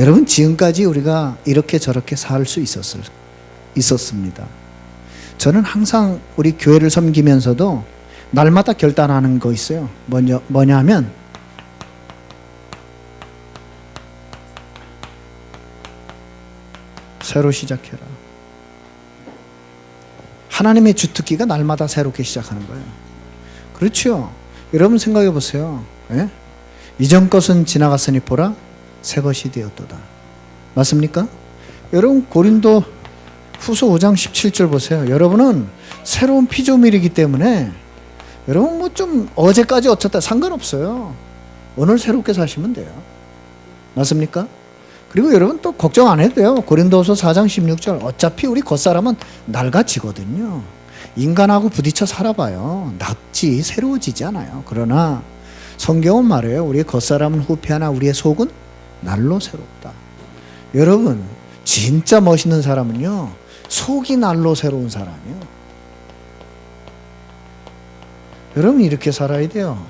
여러분 지금까지 우리가 이렇게 저렇게 살 수 있었을 있었습니다. 저는 항상 우리 교회를 섬기면서도 날마다 결단하는 거 있어요. 뭐냐 뭐냐면 새로 시작해라. 하나님의 주특기가 날마다 새롭게 시작하는 거예요. 그렇죠. 여러분 생각해 보세요. 예? 이전 것은 지나갔으니 보라 새 것이 되었도다. 맞습니까? 여러분 고린도 후서 5장 17절 보세요. 여러분은 새로운 피조물이기 때문에 여러분 뭐 좀 어제까지 어쩌다 상관없어요. 오늘 새롭게 사시면 돼요. 맞습니까? 그리고 여러분 또 걱정 안 해도 돼요. 고린도서 4장 16절 어차피 우리 겉사람은 낡아지거든요. 인간하고 부딪혀 살아봐요. 낫지 새로워지지 않아요. 그러나 성경은 말해요. 우리의 겉사람은 후패하나 우리의 속은 날로 새롭다. 여러분 진짜 멋있는 사람은요. 속이 날로 새로운 사람이요. 여러분 이렇게 살아야 돼요.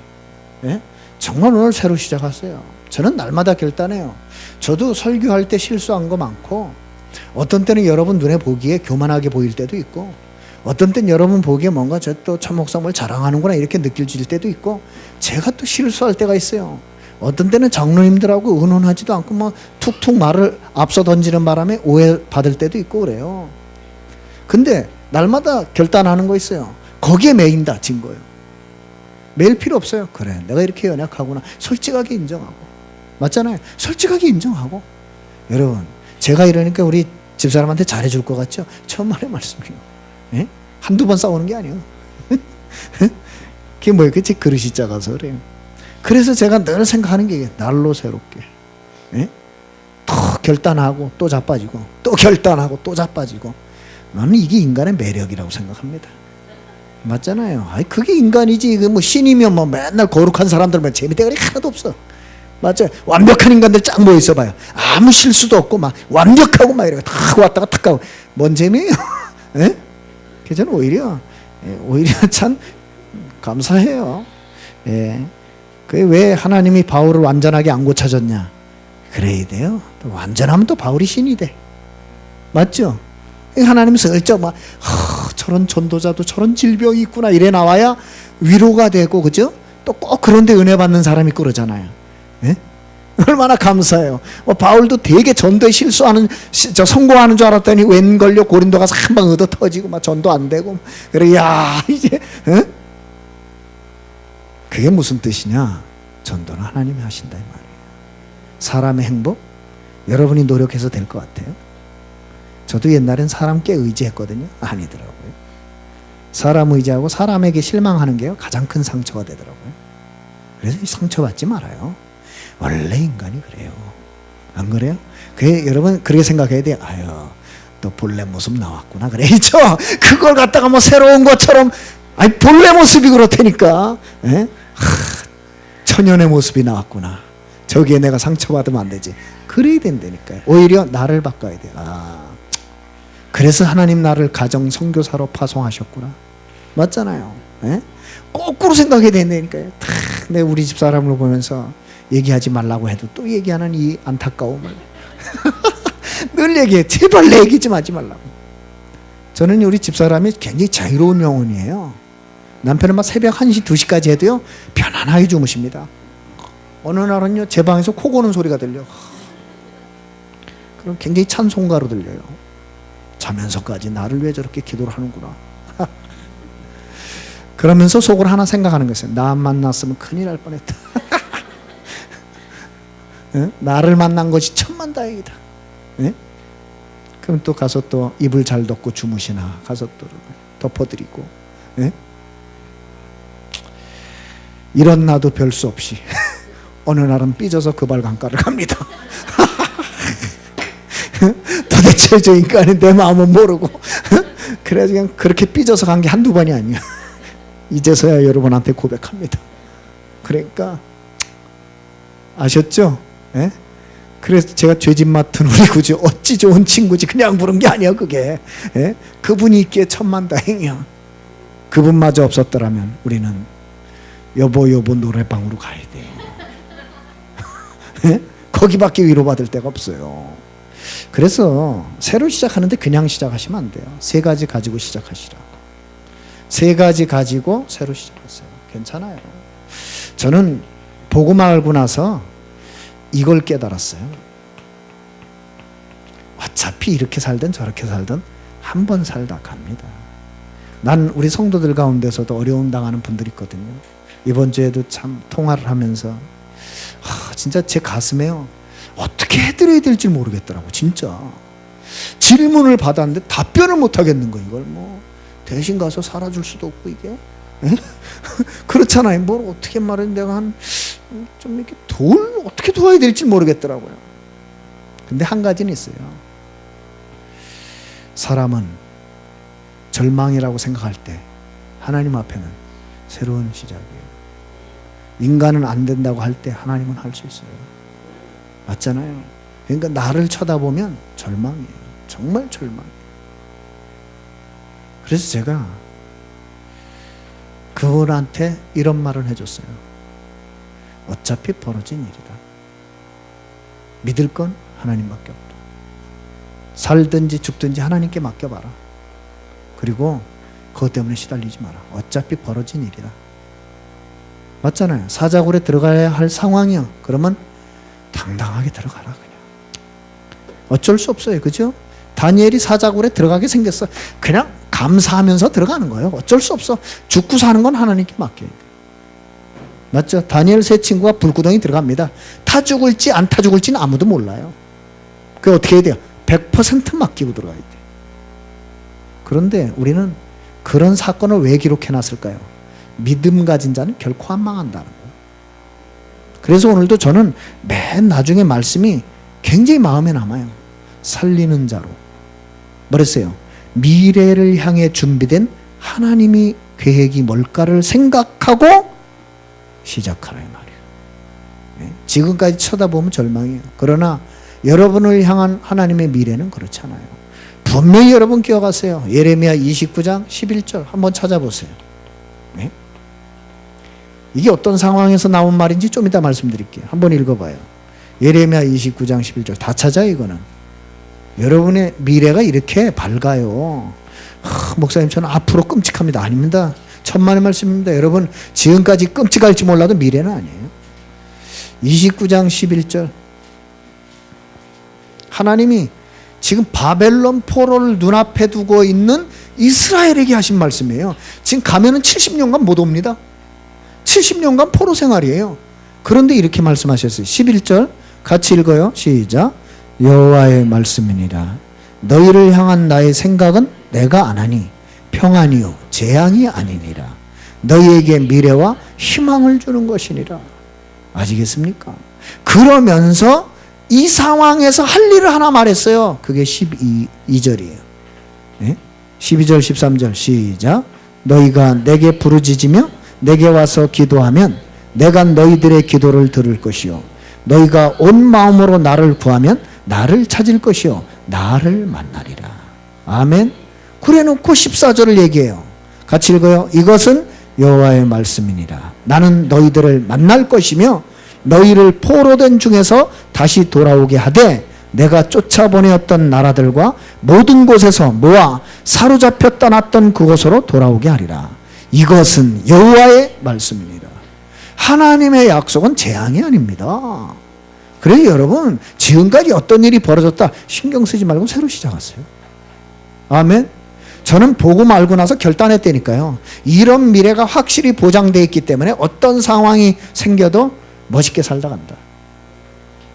예? 정말 오늘 새로 시작하세요. 저는 날마다 결단해요. 저도 설교할 때 실수한 거 많고 어떤 때는 여러분 눈에 보기에 교만하게 보일 때도 있고 어떤 때는 여러분 보기에 뭔가 저또 참목상을 자랑하는구나 이렇게 느낄질 때도 있고 제가 또 실수할 때가 있어요. 어떤 때는 장로님들하고 의논하지도 않고 뭐 툭툭 말을 앞서 던지는 바람에 오해 받을 때도 있고 그래요. 근데 날마다 결단하는 거 있어요. 거기에 매인 다 진 거예요. 매일 필요 없어요. 그래, 내가 이렇게 연약하구나. 솔직하게 인정하고. 맞잖아요. 솔직하게 인정하고. 여러분, 제가 이러니까 우리 집사람한테 잘해줄 것 같죠? 천만의 말씀이요. 예? 한두 번 싸우는 게 아니에요. 그게 뭐예요? 그치? 그릇이 작아서 그래요. 그래서 제가 늘 생각하는 게 날로 새롭게. 예? 또 결단하고 또 자빠지고 또 결단하고 또 자빠지고 나는 이게 인간의 매력이라고 생각합니다. 맞잖아요. 아이 그게 인간이지. 그 뭐 신이면 뭐 맨날 거룩한 사람들만 재미대가리 하나도 없어. 맞죠? 완벽한 인간들 쫙 모여 있어봐요. 아무 실수도 없고 막 완벽하고 막 이렇게 탁 왔다가 탁 가고 뭔 재미예요? 예? 그 저는 오히려 예, 오히려 참 감사해요. 예. 그왜 하나님이 바울을 완전하게 안 고쳐줬냐? 그래야 돼요. 또 완전하면 또 바울이 신이 돼. 맞죠? 하나님 슬쩍 막 하, 저런 전도자도 저런 질병이 있구나 이래 나와야 위로가 되고 그죠? 또 꼭 그런데 은혜 받는 사람이 그러잖아요. 예? 얼마나 감사해요. 뭐 바울도 되게 전도에 실수하는 시- 저 성공하는 줄 알았더니 웬 걸려 고린도 가서 한 방 얻어 터지고 막 전도 안 되고 그래 야 이제 예? 그게 무슨 뜻이냐? 전도는 하나님이 하신다 이 말이에요. 사람의 행복 여러분이 노력해서 될 것 같아요. 저도 옛날엔 사람께 의지했거든요. 아니더라고요. 사람 의지하고 사람에게 실망하는 게요 가장 큰 상처가 되더라고요. 그래서 상처받지 말아요. 원래 인간이 그래요. 안 그래요? 그 여러분 그렇게 생각해야 돼요. 아유 또 본래 모습 나왔구나 그래 죠. 그걸 갖다가 뭐 새로운 것처럼 아니 본래 모습이 그렇다니까. 예? 하, 천연의 모습이 나왔구나. 저기에 내가 상처받으면 안 되지. 그래야 된다니까요. 오히려 나를 바꿔야 돼요. 아, 그래서 하나님 나를 가정 선교사로 파송하셨구나. 맞잖아요. 예? 거꾸로 생각해야 된다니까요. 탁, 내 우리 집 사람을 보면서 얘기하지 말라고 해도 또 얘기하는 이 안타까움을 늘 얘기해. 제발 내 얘기 좀 하지 말라고. 저는 우리 집 사람이 굉장히 자유로운 영혼이에요. 남편은 막 새벽 1시, 2시까지 해도요, 편안하게 주무십니다. 어느 날은요, 제 방에서 코 고는 소리가 들려. 그럼 굉장히 찬송가로 들려요. 자면서까지 나를 왜 저렇게 기도를 하는구나. 그러면서 속으로 하나 생각하는 것이에요. 나 만났으면 큰일 날 뻔했다. 응? 나를 만난 것이 천만다행이다. 응? 그럼 또 가서 또 이불 잘 덮고 주무시나 가서 또 덮어드리고 응? 이런 나도 별 수 없이 어느 날은 삐져서 그발 강가를 갑니다. 도대체 저 인간이 내 마음을 모르고 그래서 그냥 그렇게 삐져서 간 게 한두 번이 아니야. 이제서야 여러분한테 고백합니다. 그러니까 아셨죠? 예? 그래서 제가 죄짓 맡은 우리 구주 어찌 좋은 친구지 그냥 부른 게 아니야 그게 예? 그분이 있기에 천만다행이야. 그분마저 없었더라면 우리는 여보 여보 노래방으로 가야 돼. 예? 거기밖에 위로받을 데가 없어요. 그래서 새로 시작하는데 그냥 시작하시면 안 돼요. 세 가지 가지고 시작하시라고. 세 가지 가지고 새로 시작하세요. 괜찮아요. 저는 보고 말고 나서 이걸 깨달았어요. 어차피 이렇게 살든 저렇게 살든 한 번 살다 갑니다. 난 우리 성도들 가운데서도 어려움 당하는 분들이 있거든요. 이번 주에도 참 통화를 하면서 하, 진짜 제 가슴에요. 어떻게 해드려야 될지 모르겠더라고 진짜. 질문을 받았는데 답변을 못 하겠는 거 이걸 뭐 대신 가서 살아줄 수도 없고 이게 에? 그렇잖아요. 뭘 어떻게 말해 내가 한 좀 이렇게 돌 어떻게 도와야 될지 모르겠더라고요. 근데 한 가지는 있어요. 사람은 절망이라고 생각할 때 하나님 앞에는 새로운 시작이에요. 인간은 안 된다고 할 때 하나님은 할 수 있어요. 맞잖아요. 그러니까 나를 쳐다보면 절망이에요. 정말 절망이에요. 그래서 제가 그분한테 이런 말을 해줬어요. 어차피 벌어진 일이다. 믿을 건 하나님밖에 없다. 살든지 죽든지 하나님께 맡겨봐라. 그리고 그것 때문에 시달리지 마라. 어차피 벌어진 일이다. 맞잖아요. 사자굴에 들어가야 할 상황이요. 그러면 당당하게 들어가라 그냥. 어쩔 수 없어요. 그죠? 다니엘이 사자굴에 들어가게 생겼어. 그냥 감사하면서 들어가는 거예요. 어쩔 수 없어. 죽고 사는 건 하나님께 맡겨야 돼. 맞죠? 다니엘 세 친구가 불구덩이 들어갑니다. 타 죽을지 안 타 죽을지는 아무도 몰라요. 그 어떻게 해야 돼요? 100% 맡기고 들어가야 돼. 그런데 우리는 그런 사건을 왜 기록해 놨을까요? 믿음 가진 자는 결코 안 망한다는 거예요. 그래서 오늘도 저는 맨 나중에 말씀이 굉장히 마음에 남아요. 살리는 자로. 뭐랬어요? 미래를 향해 준비된 하나님이 계획이 뭘까를 생각하고 시작하라 이 말이에요. 예? 지금까지 쳐다보면 절망이에요. 그러나 여러분을 향한 하나님의 미래는 그렇잖아요. 분명히 여러분 기억하세요. 예레미야 29장 11절 한번 찾아보세요. 네? 이게 어떤 상황에서 나온 말인지 좀 이따 말씀드릴게요. 한번 읽어봐요. 예레미야 29장 11절 다 찾아 이거는. 여러분의 미래가 이렇게 밝아요. 하, 목사님 저는 앞으로 끔찍합니다. 아닙니다. 천만의 말씀입니다. 여러분 지금까지 끔찍할지 몰라도 미래는 아니에요. 29장 11절 하나님이 지금 바벨론 포로를 눈앞에 두고 있는 이스라엘에게 하신 말씀이에요. 지금 가면은 70년간 못 옵니다. 70년간 포로 생활이에요. 그런데 이렇게 말씀하셨어요. 11절 같이 읽어요. 시작. 여호와의 말씀이니라. 너희를 향한 나의 생각은 내가 안 하니 평안이요 재앙이 아니니라. 너희에게 미래와 희망을 주는 것이니라. 아시겠습니까? 그러면서 이 상황에서 할 일을 하나 말했어요. 그게 12, 2절이에요. 네? 12절, 13절 시작. 너희가 내게 부르짖으며 내게 와서 기도하면 내가 너희들의 기도를 들을 것이요. 너희가 온 마음으로 나를 구하면 나를 찾을 것이요. 나를 만나리라. 아멘. 그래 놓고 14절을 얘기해요. 같이 읽어요. 이것은 여호와의 말씀이니라. 나는 너희들을 만날 것이며 너희를 포로된 중에서 다시 돌아오게 하되 내가 쫓아보내었던 나라들과 모든 곳에서 모아 사로잡혀 떠났던 그곳으로 돌아오게 하리라. 이것은 여호와의 말씀이니라. 하나님의 약속은 재앙이 아닙니다. 그래서 여러분 지금까지 어떤 일이 벌어졌다 신경 쓰지 말고 새로 시작하세요. 아멘. 저는 보고 말고 나서 결단했다니까요. 이런 미래가 확실히 보장되어 있기 때문에 어떤 상황이 생겨도 멋있게 살다 간다.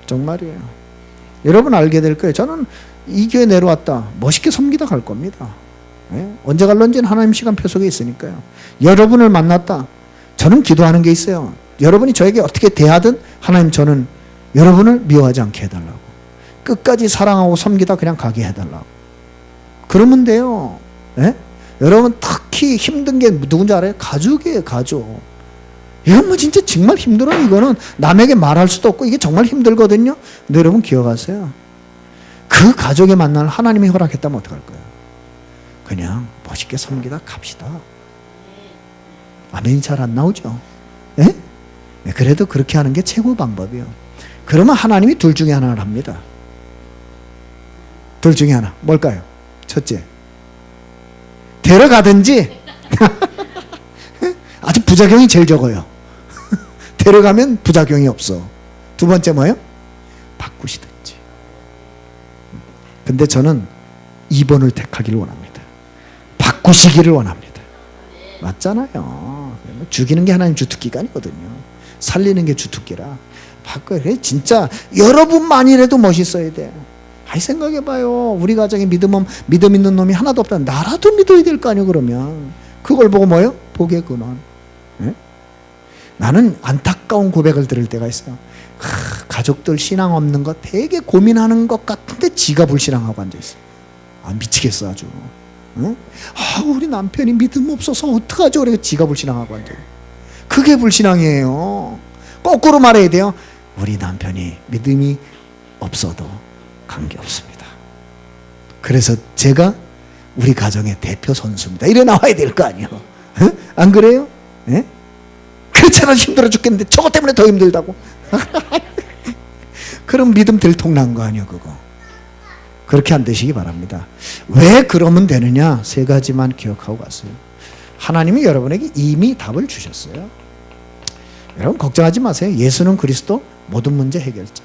정말이에요. 여러분 알게 될 거예요. 저는 이 교회 내려왔다. 멋있게 섬기다 갈 겁니다. 예? 언제 갈런지는 하나님 시간표 속에 있으니까요. 여러분을 만났다. 저는 기도하는 게 있어요. 여러분이 저에게 어떻게 대하든 하나님 저는 여러분을 미워하지 않게 해달라고. 끝까지 사랑하고 섬기다 그냥 가게 해달라고. 그러면 돼요. 예? 여러분 특히 힘든 게 누군지 알아요? 가족이에요, 가족. 이건 뭐 진짜 정말 힘들어요. 이거는 남에게 말할 수도 없고 이게 정말 힘들거든요. 근데 여러분 기억하세요. 그 가족의 만남을 하나님이 허락했다면 어떡할 거예요? 그냥 멋있게 섬기다 갑시다. 아멘이 잘 안 나오죠? 예? 네, 그래도 그렇게 하는 게 최고 방법이에요. 그러면 하나님이 둘 중에 하나를 합니다. 둘 중에 하나. 뭘까요? 첫째. 데려가든지 아주 부작용이 제일 적어요. 데려가면 부작용이 없어. 두 번째 뭐예요? 바꾸시든지. 근데 저는 2번을 택하기를 원합니다. 바꾸시기를 원합니다. 맞잖아요. 죽이는 게 하나님 주특기가 아니거든요. 살리는 게 주특기라. 바꿔. 그래, 진짜 여러분만이라도 멋있어야 돼. 아이 생각해봐요. 우리 가정에 믿음, 없- 믿음 있는 놈이 하나도 없다. 나라도 믿어야 될 거 아니에요. 그러면 그걸 보고 뭐요? 복의 근원. 예? 나는 안타까운 고백을 들을 때가 있어요. 하, 가족들 신앙 없는 거 되게 고민하는 것 같은데 지가 불신앙하고 앉아 있어. 아 미치겠어 아주. 응? 아 우리 남편이 믿음 없어서 어떡하죠? 그래 지가 불신앙하고 앉아. 그게 불신앙이에요. 거꾸로 말해야 돼요. 우리 남편이 믿음이 없어도 관계 없습니다. 그래서 제가 우리 가정의 대표 선수입니다. 이래 나와야 될 거 아니에요. 응? 안 그래요? 예? 그렇잖아 힘들어 죽겠는데 저것 때문에 더 힘들다고. 그럼 믿음 들통난 거 아니에요 그거. 그렇게 안 되시기 바랍니다. 왜 그러면 되느냐? 세 가지만 기억하고 가세요. 하나님이 여러분에게 이미 답을 주셨어요. 여러분 걱정하지 마세요. 예수는 그리스도 모든 문제 해결자.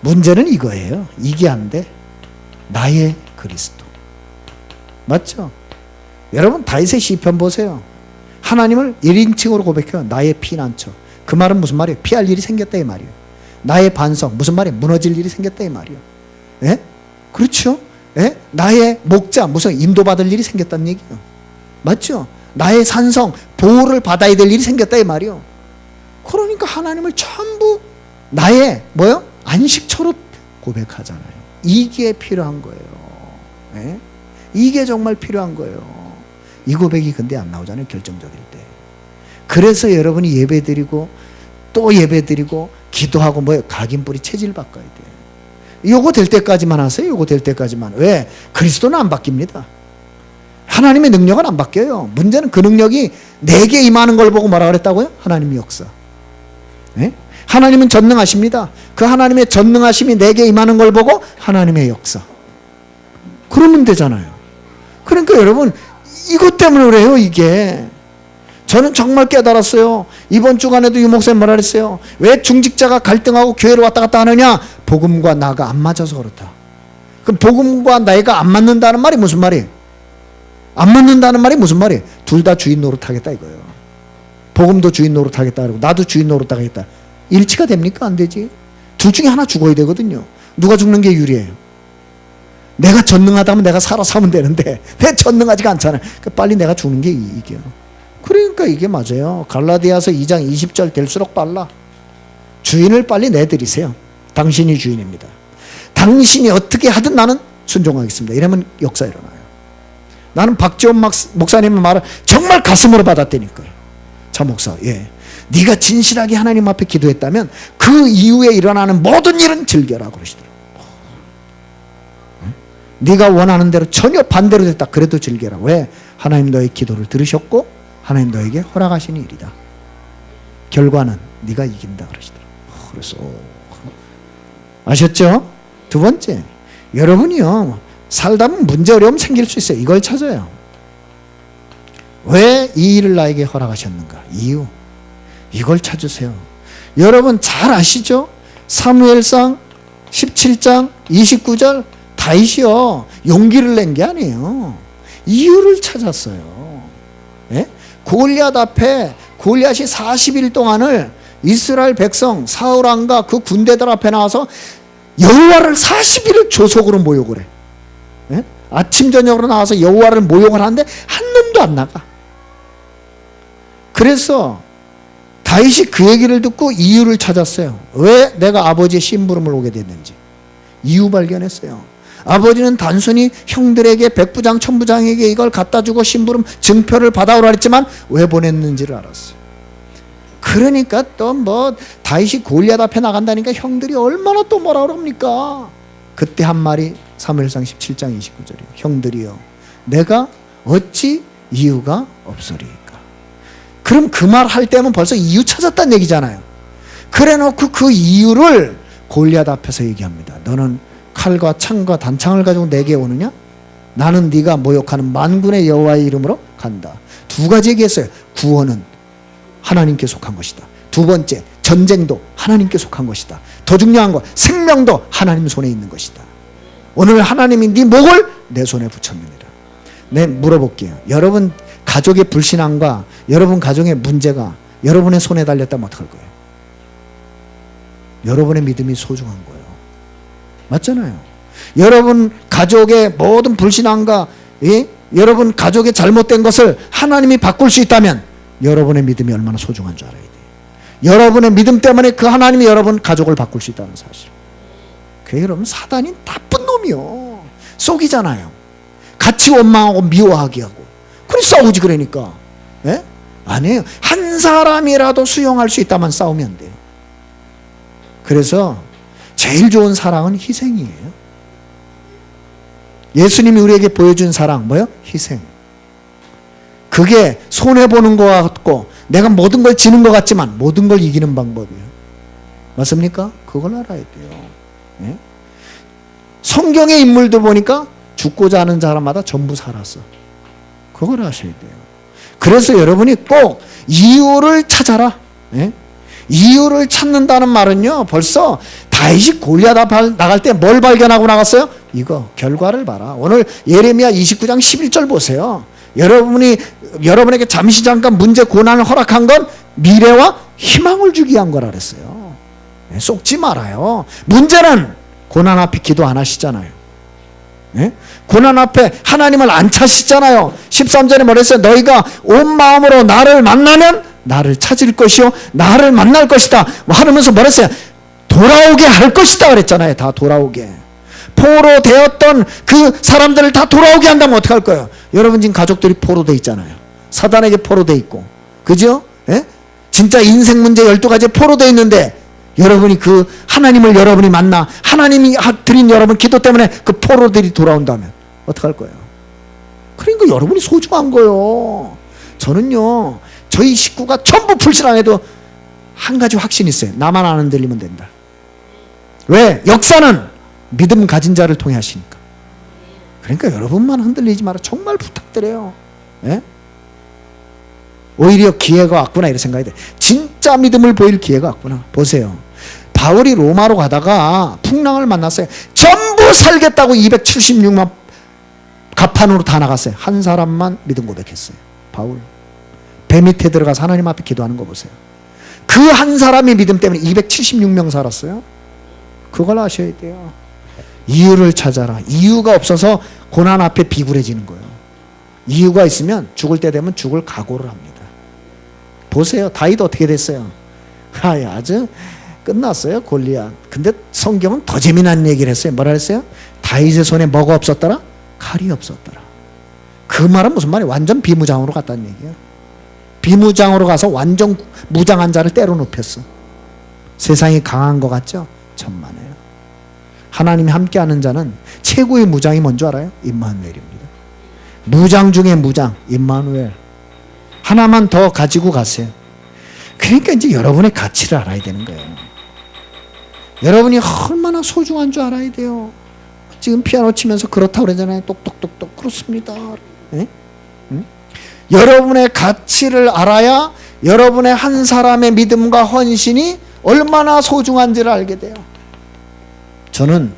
문제는 이거예요. 이게 안 돼. 나의 그리스도. 맞죠? 여러분 다윗의 시편 보세요. 하나님을 1인칭으로 고백해요. 나의 피난처. 그 말은 무슨 말이에요? 피할 일이 생겼다 이 말이에요. 나의 반석. 무슨 말이에요? 무너질 일이 생겼다 이 말이에요. 예? 그렇죠? 예? 나의 목자. 무슨 인도받을 일이 생겼다는 얘기예요. 맞죠? 나의 산성. 보호를 받아야 될 일이 생겼다 이 말이에요. 그러니까 하나님을 전부 나의 뭐요? 안식처로 고백하잖아요. 이게 필요한 거예요. 예? 이게 정말 필요한 거예요. 이 고백이 근데 안 나오잖아요. 결정적일 때. 그래서 여러분이 예배 드리고 또 예배 드리고 기도하고 뭐예요? 각인뿌리 체질 바꿔야 돼요. 요거 될 때까지만 하세요. 요거 될 때까지만. 왜? 그리스도는 안 바뀝니다. 하나님의 능력은 안 바뀌어요. 문제는 그 능력이 내게 임하는 걸 보고 뭐라 그랬다고요? 하나님의 역사. 예? 하나님은 전능하십니다. 그 하나님의 전능하심이 내게 임하는 걸 보고 하나님의 역사. 그러면 되잖아요. 그러니까 여러분 이것 때문에 그래요 이게. 저는 정말 깨달았어요. 이번 주간에도 유 목사님 뭐라 그랬어요. 왜 중직자가 갈등하고 교회로 왔다 갔다 하느냐? 복음과 나가 안 맞아서 그렇다. 그럼 복음과 나이가 안 맞는다는 말이 무슨 말이에요? 안 맞는다는 말이 무슨 말이에요? 둘 다 주인 노릇하겠다 이거예요. 복음도 주인 노릇하겠다 그리고 나도 주인 노릇하겠다. 일치가 됩니까? 안 되지. 둘 중에 하나 죽어야 되거든요. 누가 죽는 게 유리해요? 내가 전능하다면 내가 살아 사면 되는데 내 전능하지가 않잖아요. 그러니까 빨리 내가 죽는 게 이익이야. 그러니까 이게 맞아요. 갈라디아서 2장 20절 될수록 빨라. 주인을 빨리 내드리세요. 당신이 주인입니다. 당신이 어떻게 하든 나는 순종하겠습니다. 이러면 역사 일어나요. 나는 박지원 막- 목사님의 말을 정말 가슴으로 받았다니까요. 자 목사, 예. 네가 진실하게 하나님 앞에 기도했다면 그 이후에 일어나는 모든 일은 즐겨라 그러시더라고요. 응? 네가 원하는 대로 전혀 반대로 됐다. 그래도 즐겨라. 왜? 하나님 너의 기도를 들으셨고 하나님 너에게 허락하신 일이다. 결과는 네가 이긴다 그러시더라고요. 그래서 아셨죠? 두 번째, 여러분이요 살다 보면 문제 어려움 생길 수 있어요. 이걸 찾아요. 왜 이 일을 나에게 허락하셨는가? 이유. 이걸 찾으세요. 여러분 잘 아시죠? 사무엘상 17장 29절 다윗이요 용기를 낸 게 아니에요. 이유를 찾았어요. 예? 골리앗 앞에 골리앗이 40일 동안을 이스라엘 백성 사울 왕과 그 군대들 앞에 나와서 여호와를 40일을 조속으로 모욕을 해. 예? 아침 저녁으로 나와서 여호와를 모욕을 하는데 한 놈도 안 나가. 그래서 다윗이 그 얘기를 듣고 이유를 찾았어요. 왜 내가 아버지의 심부름을 오게 됐는지. 이유 발견했어요. 아버지는 단순히 형들에게 백부장 천부장에게 이걸 갖다 주고 심부름 증표를 받아오라 했지만 왜 보냈는지를 알았어요. 그러니까 또 뭐 다윗이 골리앗 앞에 나간다니까 형들이 얼마나 또 뭐라 그럽니까? 그때 한 말이 사무엘상 17장 29절이에요. 형들이요. 내가 어찌 이유가 없으리까? 그럼 그 말 할 때면 벌써 이유 찾았다는 얘기잖아요. 그래 놓고 그 이유를 골리앗 앞에서 얘기합니다. 너는 칼과 창과 단창을 가지고 내게 오느냐? 나는 네가 모욕하는 만군의 여호와의 이름으로 간다. 두 가지 얘기했어요. 구원은 하나님께 속한 것이다. 두 번째, 전쟁도 하나님께 속한 것이다. 더 중요한 거, 생명도 하나님 손에 있는 것이다. 오늘 하나님이 네 목을 내 손에 붙였느니라. 네, 물어볼게요. 여러분 가족의 불신앙과 여러분 가정의 문제가 여러분의 손에 달렸다면 어떡할 거예요? 여러분의 믿음이 소중한 거예요. 맞잖아요. 여러분 가족의 모든 불신앙과 예? 여러분 가족의 잘못된 것을 하나님이 바꿀 수 있다면 여러분의 믿음이 얼마나 소중한 줄 알아야 돼요. 여러분의 믿음 때문에 그 하나님이 여러분 가족을 바꿀 수 있다는 사실. 그 여러분 사단이 나쁜 놈이요. 속이잖아요. 같이 원망하고 미워하게 하고. 그래 싸우지 그러니까. 예? 아니에요. 한 사람이라도 수용할 수 있다면 싸우면 돼요. 그래서 제일 좋은 사랑은 희생이에요. 예수님이 우리에게 보여준 사랑 뭐요? 희생. 그게 손해 보는 것 같고 내가 모든 걸 지는 것 같지만 모든 걸 이기는 방법이에요. 맞습니까? 그걸 알아야 돼요. 예? 성경의 인물들 보니까 죽고자 하는 사람마다 전부 살았어. 그걸 아셔야 돼요. 그래서 여러분이 꼭 이유를 찾아라. 예? 이유를 찾는다는 말은요, 벌써 다윗이 골리앗 앞 나갈 때 뭘 발견하고 나갔어요? 이거 결과를 봐라. 오늘 예레미야 29장 11절 보세요. 여러분이 여러분에게 잠시 잠깐 문제 고난을 허락한 건 미래와 희망을 주기 위한 거라 그랬어요. 예, 속지 말아요. 문제는 고난 앞에 기도 안 하시잖아요. 예? 고난 앞에 하나님을 안 찾으시잖아요. 13절에 뭐랬어요? 너희가 온 마음으로 나를 만나면 나를 찾을 것이요 나를 만날 것이다. 뭐 하면서 뭐랬어요? 돌아오게 할 것이다 그랬잖아요. 다 돌아오게. 포로 되었던 그 사람들을 다 돌아오게 한다면 어떡할 거예요? 여러분 지금 가족들이 포로 돼 있잖아요. 사단에게 포로 돼 있고. 그죠? 예? 진짜 인생 문제 12가지 포로 돼 있는데 여러분이 그 하나님을 여러분이 만나 하나님이 하- 드린 여러분 기도 때문에 그 포로들이 돌아온다면 어떡할 거예요? 그러니까 여러분이 소중한 거예요. 저는요, 저희 식구가 전부 불신앙해도 한 가지 확신이 있어요. 나만 안 흔들리면 된다. 왜? 역사는 믿음 가진 자를 통해 하시니까. 그러니까 여러분만 흔들리지 마라. 정말 부탁드려요. 예? 오히려 기회가 왔구나 이런 생각이 돼. 진짜 믿음을 보일 기회가 왔구나. 보세요. 바울이 로마로 가다가 풍랑을 만났어요. 전부 살겠다고 276만 가판으로 다 나갔어요. 한 사람만 믿음 고백했어요. 바울. 배 밑에 들어가서 하나님 앞에 기도하는 거 보세요. 그 한 사람의 믿음 때문에 276명 살았어요. 그걸 아셔야 돼요. 이유를 찾아라. 이유가 없어서 고난 앞에 비굴해지는 거예요. 이유가 있으면 죽을 때 되면 죽을 각오를 합니다. 보세요. 다윗 어떻게 됐어요? 아, 아주 끝났어요. 골리앗. 근데 성경은 더 재미난 얘기를 했어요. 뭐라 했어요? 다윗의 손에 뭐가 없었더라? 칼이 없었더라. 그 말은 무슨 말이에요? 완전 비무장으로 갔다는 얘기예요. 비무장으로 가서 완전 무장한 자를 때려 눕혔어. 세상이 강한 것 같죠? 천만에요. 하나님이 함께하는 자는 최고의 무장이 뭔지 알아요? 임마누엘입니다. 무장 중에 무장, 임마누엘. 하나만 더 가지고 가세요. 그러니까 이제 여러분의 가치를 알아야 되는 거예요. 여러분이 얼마나 소중한 줄 알아야 돼요. 지금 피아노 치면서 그렇다고 그러잖아요. 똑똑똑똑 그렇습니다. 예? 응? 여러분의 가치를 알아야 여러분의 한 사람의 믿음과 헌신이 얼마나 소중한지를 알게 돼요. 저는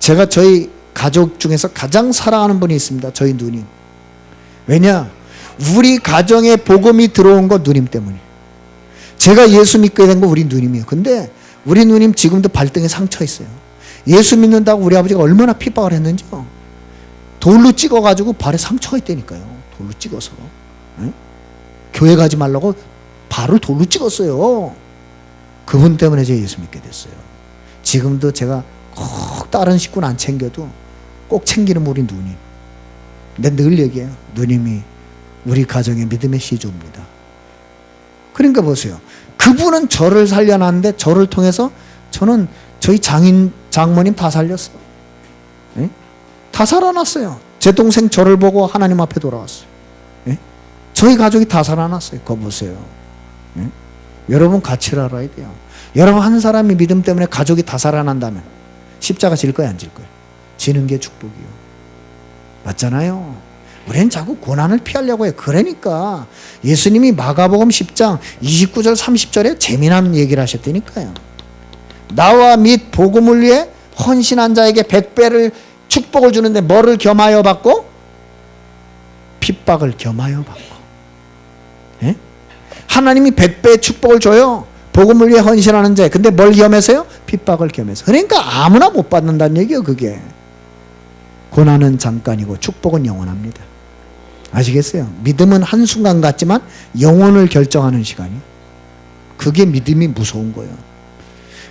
제가 저희 가족 중에서 가장 사랑하는 분이 있습니다. 저희 누님. 왜냐? 우리 가정에 복음이 들어온 거 누님 때문이에요. 제가 예수 믿게 된 거 우리 누님이에요. 근데 우리 누님 지금도 발등에 상처 있어요. 예수 믿는다고 우리 아버지가 얼마나 핍박을 했는지요. 돌로 찍어가지고 발에 상처가 있다니까요. 돌로 찍어서. 응? 교회 가지 말라고 발을 돌로 찍었어요. 그분 때문에 제가 예수 믿게 됐어요. 지금도 제가 꼭 다른 식구는 안 챙겨도 꼭 챙기는 우리 누님. 근데 늘 얘기해요. 누님이 우리 가정의 믿음의 시조입니다. 그러니까 보세요. 그분은 저를 살려놨는데 저를 통해서 저는 저희 장인 장모님 다 살렸어요. 예? 다 살아났어요. 제 동생 저를 보고 하나님 앞에 돌아왔어요. 예? 저희 가족이 다 살아났어요. 그거 보세요. 예? 여러분 가치를 알아야 돼요. 여러분 한 사람이 믿음 때문에 가족이 다 살아난다면 십자가 질 거야 안질 거야? 지는 게 축복이요. 맞잖아요. 우리는 자꾸 고난을 피하려고 해요. 그러니까 예수님이 마가복음 10장 29절 30절에 재미난 얘기를 하셨다니까요. 나와 및 복음을 위해 헌신한 자에게 백배를 축복을 주는데 뭐를 겸하여 받고 핍박을 겸하여 받고 예? 하나님이 백배의 축복을 줘요. 복음을 위해 헌신하는 자. 근데 뭘 겸해서요? 핍박을 겸해서. 그러니까 아무나 못 받는다는 얘기예요, 그게. 고난은 잠깐이고 축복은 영원합니다. 아시겠어요? 믿음은 한순간 같지만 영혼을 결정하는 시간이에요. 그게 믿음이 무서운 거예요.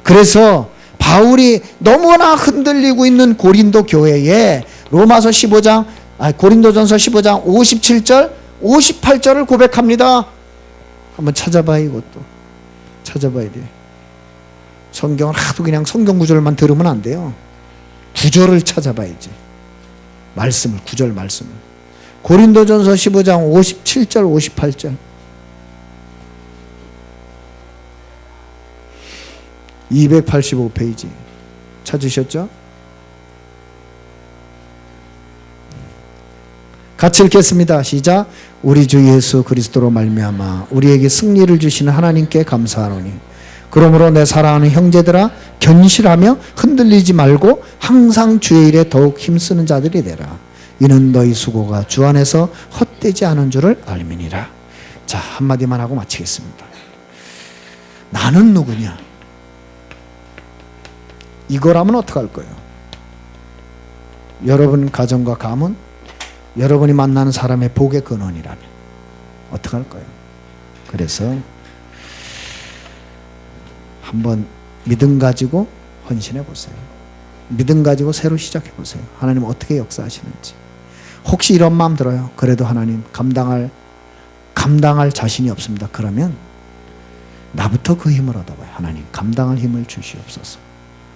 그래서 바울이 너무나 흔들리고 있는 고린도 교회에 로마서 15장, 아 고린도전서 15장 57절, 58절을 고백합니다. 한번 찾아봐 이것도. 찾아봐야 돼. 성경을 하도 그냥 성경 구절만 들으면 안 돼요. 구절을 찾아봐야지. 말씀을 구절 말씀을. 고린도전서 15장 57절 58절. 285페이지 찾으셨죠? 같이 읽겠습니다. 시작. 우리 주 예수 그리스도로 말미암아 우리에게 승리를 주시는 하나님께 감사하노니 그러므로 내 사랑하는 형제들아 견실하며 흔들리지 말고 항상 주의 일에 더욱 힘쓰는 자들이 되라. 이는 너희 수고가 주 안에서 헛되지 않은 줄을 알미니라. 자 한마디만 하고 마치겠습니다. 나는 누구냐? 이거라면 어떡할 거예요? 여러분 가정과 가문, 여러분이 만나는 사람의 복의 근원이라면 어떡할 거예요? 그래서 한번 믿음 가지고 헌신해 보세요. 믿음 가지고 새로 시작해 보세요. 하나님 어떻게 역사하시는지. 혹시 이런 마음 들어요. 그래도 하나님 감당할 감당할 자신이 없습니다. 그러면 나부터 그 힘을 얻어봐요. 하나님 감당할 힘을 주시옵소서.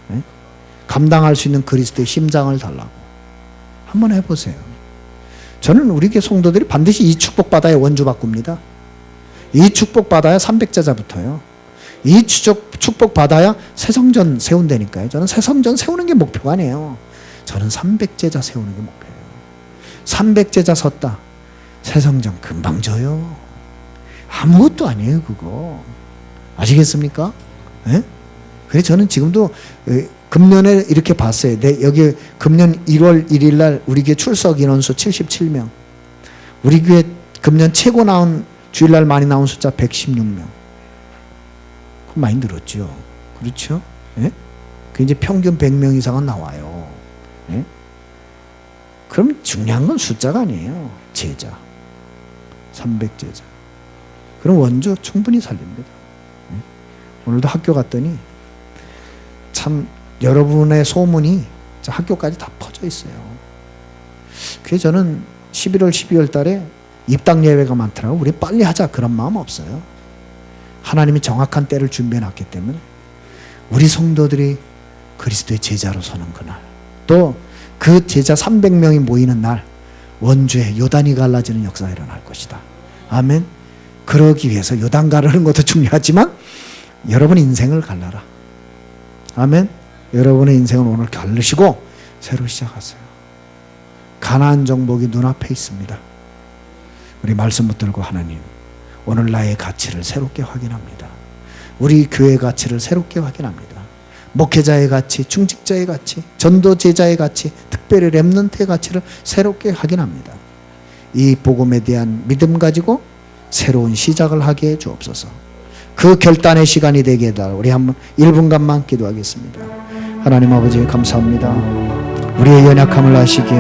네? 감당할 수 있는 그리스도의 심장을 달라고 한번 해보세요. 저는 우리 교회 성도들이 반드시 이 축복 받아야 원주 바꿉니다. 이 축복 받아야 300제자부터요. 이 축복, 축복 받아야 새성전 세운다니까요. 저는 새성전 세우는 게 목표가 아니에요. 저는 300제자 세우는 게 목표예요. 300제자 섰다. 새성전 금방 져요. 아무것도 아니에요, 그거. 아시겠습니까? 예? 그래서 저는 지금도 에, 금년에 이렇게 봤어요. 내 여기 금년 1월 1일 날 우리 교회 출석 인원수 77명. 우리 교회 금년 최고 나온 주일날 많이 나온 숫자 116명. 그 많이 늘었죠. 그렇죠? 예? 그 이제 평균 100명 이상은 나와요. 예? 그럼 중요한 건 숫자가 아니에요. 제자. 300 제자. 그럼 원주 충분히 살립니다. 예? 오늘도 학교 갔더니 참 여러분의 소문이 학교까지 다 퍼져 있어요. 그래서 저는 11월, 12월 달에 입당 예외가 많더라고. 우리 빨리 하자 그런 마음 없어요. 하나님이 정확한 때를 준비해 놨기 때문에 우리 성도들이 그리스도의 제자로 서는 그날 또 그 제자 300명이 모이는 날 원주에 요단이 갈라지는 역사가 일어날 것이다. 아멘. 그러기 위해서 요단 가르는 것도 중요하지만 여러분 인생을 갈라라. 아멘. 여러분의 인생을 오늘 갈르시고 새로 시작하세요. 가나안 정복이 눈앞에 있습니다. 우리 말씀 붙들고 하나님 오늘 나의 가치를 새롭게 확인합니다. 우리 교회 가치를 새롭게 확인합니다. 목회자의 가치, 중직자의 가치, 전도 제자의 가치, 특별히 렘넌트의 가치를 새롭게 확인합니다. 이 복음에 대한 믿음 가지고 새로운 시작을 하게 해 주옵소서. 그 결단의 시간이 되게 해달라. 우리 한번 1분간만 기도하겠습니다. 하나님 아버지 감사합니다. 우리의 연약함을 아시기에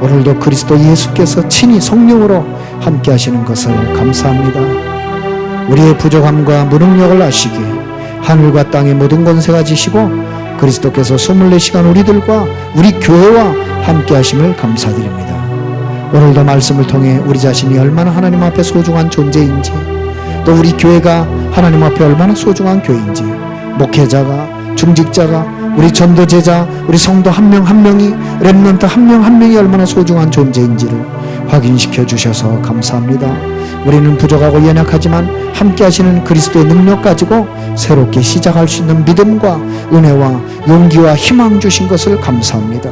오늘도 그리스도 예수께서 친히 성령으로 함께 하시는 것을 감사합니다. 우리의 부족함과 무능력을 아시기에 하늘과 땅의 모든 권세가 지시고 그리스도께서 24시간 우리들과 우리 교회와 함께 하심을 감사드립니다. 오늘도 말씀을 통해 우리 자신이 얼마나 하나님 앞에 소중한 존재인지 또 우리 교회가 하나님 앞에 얼마나 소중한 교회인지 목회자가 중직자가 우리 전도 제자 우리 성도 한명한 명이 렘넌트 한 명 한 명이 얼마나 소중한 존재인지를 확인시켜 주셔서 감사합니다. 우리는 부족하고 연약하지만 함께 하시는 그리스도의 능력 가지고 새롭게 시작할 수 있는 믿음과 은혜와 용기와 희망 주신 것을 감사합니다.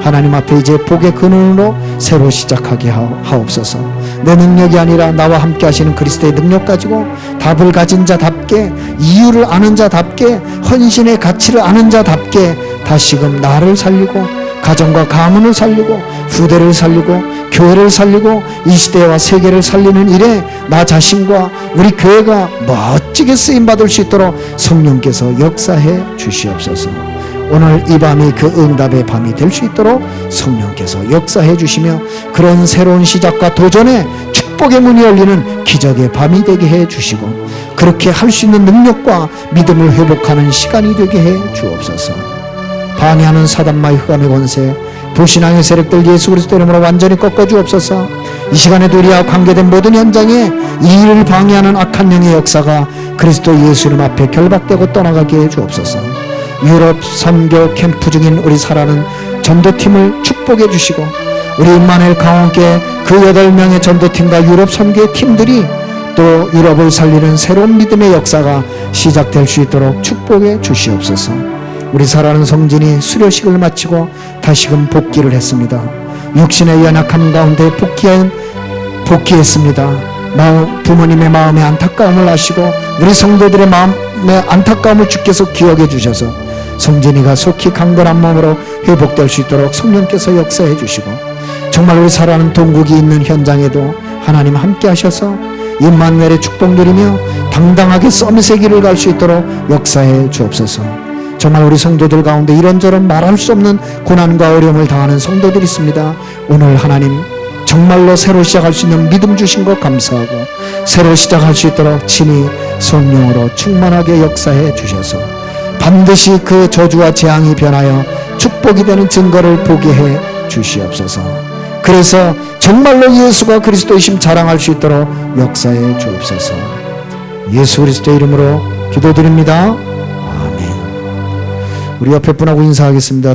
하나님 앞에 이제 복의 근원으로 새로 시작하게 하옵소서. 내 능력이 아니라 나와 함께 하시는 그리스도의 능력 가지고 답을 가진 자답게 이유를 아는 자답게 헌신의 가치를 아는 자답게 다시금 나를 살리고 가정과 가문을 살리고 후대를 살리고 교회를 살리고 이 시대와 세계를 살리는 일에 나 자신과 우리 교회가 멋지게 쓰임 받을 수 있도록 성령께서 역사해 주시옵소서. 오늘 이 밤이 그 응답의 밤이 될 수 있도록 성령께서 역사해 주시며 그런 새로운 시작과 도전에 축복의 문이 열리는 기적의 밤이 되게 해 주시고 그렇게 할 수 있는 능력과 믿음을 회복하는 시간이 되게 해 주옵소서. 방해하는 사단마의 흑암의 권세 불신앙의 세력들 예수 그리스도 이름으로 완전히 꺾어 주옵소서 이 시간에도 우리와 관계된 모든 현장에 이 일을 방해하는 악한 영의 역사가 그리스도 예수 이름 앞에 결박되고 떠나가게 해 주옵소서 유럽 선교 캠프 중인 우리 사랑하는 전도팀을 축복해 주시고 우리 임마누엘 강원께 그 여덟 명의 전도팀과 유럽 선교의 팀들이 또 유럽을 살리는 새로운 믿음의 역사가 시작될 수 있도록 축복해 주시옵소서. 우리 사랑하는 성진이 수료식을 마치고 다시금 복귀를 했습니다. 육신의 연약함 가운데 복귀한 복귀했습니다. 마음, 부모님의 마음의 안타까움을 아시고 우리 성도들의 마음의 안타까움을 주께서 기억해 주셔서 성진이가 속히 강건한 몸으로 회복될 수 있도록 성령께서 역사해 주시고 정말 우리 사랑하는 동국이 있는 현장에도 하나님 함께 하셔서 임만웰의 축복 누리며 당당하게 서밋의 길을 갈 수 있도록 역사해 주옵소서. 정말 우리 성도들 가운데 이런저런 말할 수 없는 고난과 어려움을 당하는 성도들이 있습니다. 오늘 하나님 정말로 새로 시작할 수 있는 믿음 주신 것 감사하고 새로 시작할 수 있도록 친히 성령으로 충만하게 역사해 주셔서 반드시 그 저주와 재앙이 변하여 축복이 되는 증거를 보게 해 주시옵소서. 그래서 정말로 예수가 그리스도이심 자랑할 수 있도록 역사해 주옵소서. 예수 그리스도의 이름으로 기도드립니다. 아멘. 우리 옆에 분하고 인사하겠습니다.